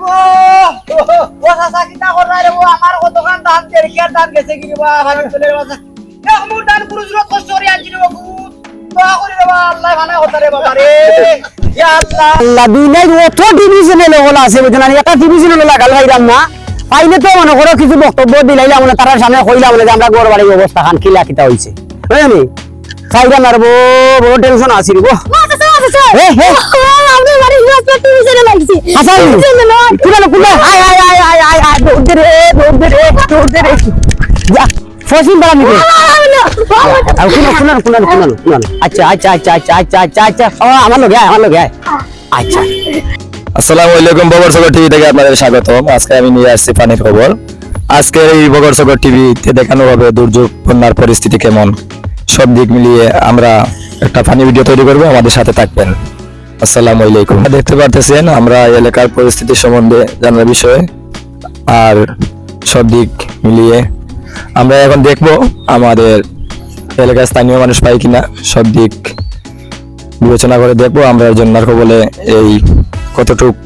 গো। ও সাসা কিনা করা রে আমার কত কান ধান দের কি গেছে কি বা ভালো চলে রে বাসা এক মুর ধান পুরুষ কষ্ট করে আনছি রে বাবু দোয়া করে রে আল্লাহ ভালো কথা রে বাবা রে আল্লাহ। আল্লাহ দুই নাই অত টিভি চ্যানেল ওগুলো আছে বুঝলেন না? একটা টিভি চ্যানেল লাগাল ভাইরাম না পাইলে তো মনে করো কিছু বক্তব্য দিলাইলাম না তার সামনে কইলাম না যে আমরা গড় বাড়ির অবস্থা খান কিলা কিতা হইছে বুঝলি খাইলাম আর বড় টেনশন আসিল গো। হে হে হাসান কুলা কুলা আয় আয় আয় আয় আয় আয় দৌড় দে রে দৌড় দে রে দৌড় দে রে। যা ফসিন বাড়া নিবে আর কুনা কুনা কুনা কুনা কুনা আচ্ছা আচ্ছা আচ্ছা আচ্ছা আচ্ছা আচ্ছা আচ্ছা। ও আমার লগে আয় আমার লগে আয় আচ্ছা। আসসালামু আলাইকুম বগর সগর টিভি থেকে আপনাদের স্বাগতম। আজকে আমি নিয়ে আসছি পানির খবর। আজকের এই বগর সগর টিভিতে দেখানো হবে দুর্যোগ বন্যার পরিস্থিতি কেমন। সব দিক মিলিয়ে আমরা একটা ফানি ভিডিও তৈরি করব আমাদের সাথে থাকবেন। আসসালামু আলাইকুম। দেখতে পারতেছেন আমরা এলাকার পরিস্থিতি সম্বন্ধে জানার বিষয়ে। আর সব দিক মিলিয়ে আমরা এখন দেখব আমাদের এলাকার স্থানীয় মানুষ পাই কিনা। সব দিক বিবেচনা করে দেখব আমরা জন্মার বলে এই কতটুক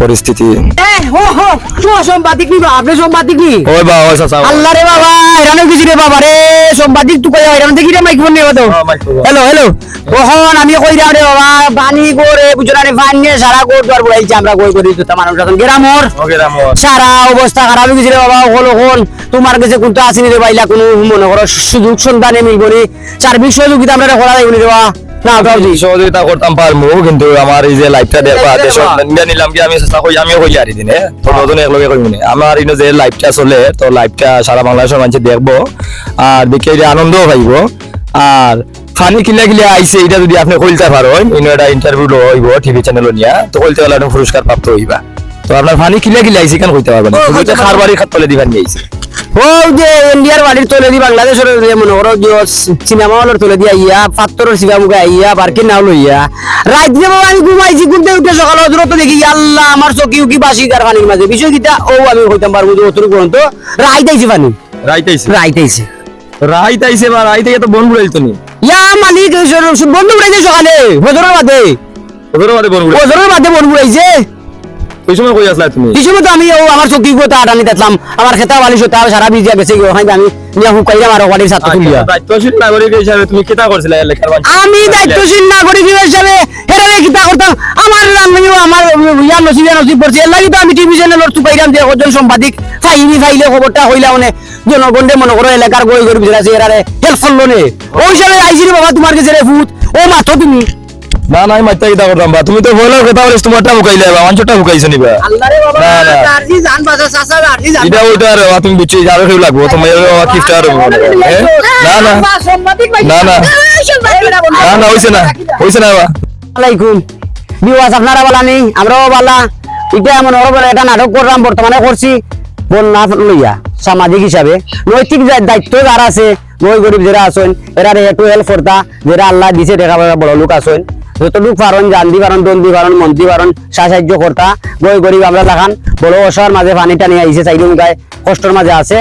পরিস্থিতি। এ হো হো। তো সম্পাদিক নি আপনি সম্পাদিক নি? ওই বা ওই চাচা আল্লাহ রে বাবা এরানো কিছু রে বাবা রে? সম্পাদিক তুই কই এরানো দেখি রে মাইক নিয়ে তো হ্যাঁ, mic ফোন। হ্যালো হ্যালো ওহন আমি কই দাও রে বাবা? বানি করে বুঝলানি ফান্নে সারা কোট দর বড়াইছে আমরা কই করি তো মানুষ এখন গ্রামর ওকে সারা অবস্থা খারাপ হয়ে গেছে রে বাবা হল হল তোমার কাছে কোনটা আসেনি রে বাইলা কোনো মনে করো সুযোগ সন্ধানে মিলবো নি। সার্বিক সহযোগিতা আমরা করা যাইবনি রে বাবা। না ওটাও সহযোগিতা করতাম পারমু কিন্তু আমার এই যে লাইভটা দেখবা দেখবা। নিলাম কি আমি চেষ্টা করি আমিও কই আরি দিনে তো নতুন একলগে করি মনে আমার ইনো যে লাইভটা চলে তো লাইভটা সারা বাংলাদেশের মানুষ দেখব আর দেখে এটা আনন্দও পাইব। আর ফানি কিলা কিলা আইছে এটা যদি আপনি কইতে পারেন ইনো একটা ইন্টারভিউ হইব টিভি চ্যানেল নিয়া। তো কইতে পারলে পুরস্কার প্রাপ্ত হইবা। তো আপনার ফানি কিলা কিলা আইছে কেন কইতে পারবেন ও, শুধু কইতে খার বাড়ি খাত তলে দিবার নিয়ে আইছে। ও যে ইন্ডিয়ার বাড়ির তোলে দি বাংলাদেশের মনে করো যে সিনেমা হলের তোলে দিয়া ইয়া পাত্তরের শিবা মুখে ইয়া বারকি নাও লইয়া রাত যে বাবা আমি ঘুমাইছি ঘুমতে উঠে সকালে দেখি আল্লাহ আমার চকি উকি বাসি কার পানির মাঝে? বিষয় কিটা ও আমি হইতাম পারব যে অতটুকু পর্যন্ত রাইত আইছে পানি। রাইত আইছে রাইত আইছে রাইত আইছে বা রাইত আইছে তো বন বুড়াইতো নি? ইয়া মালিক বন্ধু উড়াইছে সকালে বজরের বাদে। ওদের বাদে বন বুড়াই বজরের বাদে বন্ধু উড়াইছে ওই সময় কই আসলা তুমি? কিছু মতো আমি ও আমার চকি গোটা আটানি দেখলাম আমার খেতা বালিশ হতে সারা বিজিয়া গেছে ওখানে আমি নিয়ে হুকাইয়া আমার বাড়ির সাথে তুলিয়া দায়িত্বশীল নাগরিক হিসাবে তুমি কেটা করছিলে এলাকার আমি দায়িত্বশীল নাগরিক হিসেবে হেরারে কিতা করতাম আমার আমিও আমার ইয়া নসিবে নসিব পড়ছে এর লাগি তো আমি টিভি চ্যানেলের চুপাইরাম যে একজন সাংবাদিক ফাইনি ফাইলে খবরটা হইলা মানে জনগণে মনে করো এলাকার গই গরিব যারা হেল্প করল নে ওই হিসাবে আইসি বাবা তোমার কাছে রে ফুট ও মাথো তুমি। না না আমি মাইতা কিতা করতাম বা। তুমি তো বলার কথা বলিস তোমারটা মুকাইলে বা অঞ্চলটা মুকাইছো রে বাবা না, না। আরজি জান বাজা চাচা আরজি জান এটা ওইটা আর তুমি বুঝছি আরও কেউ লাগবো তোমার কিফটা আরও বলে না না। না না। না না হইছে না। হইছে না বা? আলাইকুম। বিওয়াস আপনারা বলা নেই। আমরাও বলা। এটা এমন ওরা বলে এটা নাটক করলাম বর্তমানে করছি বন্যা লইয়া সামাজিক হিসাবে নৈতিক যে দায়িত্ব যারা আছে মই গরিব যারা আছেন এরা একটু হেল্প করতা যারা আল্লাহ দিছে দেখা বড় লোক আছেন। যতটুক পারন জানতে পারন দন দি পারন মন্ত্রী পারন সাহায্য কর্তা, গই গরিব আমরা দেখান বড় অসহার মাঝে পানি টানি আইসে চাই গায়ে, কষ্টর মাঝে আছে।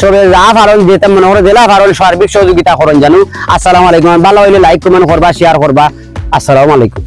সবে যা পারন যেতে মনে করে জেলা পারন সার্বিক সহযোগিতা করেন জানো। আসসালামু আলাইকুম, ভালো হইলে লাইক কমেন্ট করবা শেয়ার করবা। আসসালামু আলাইকুম।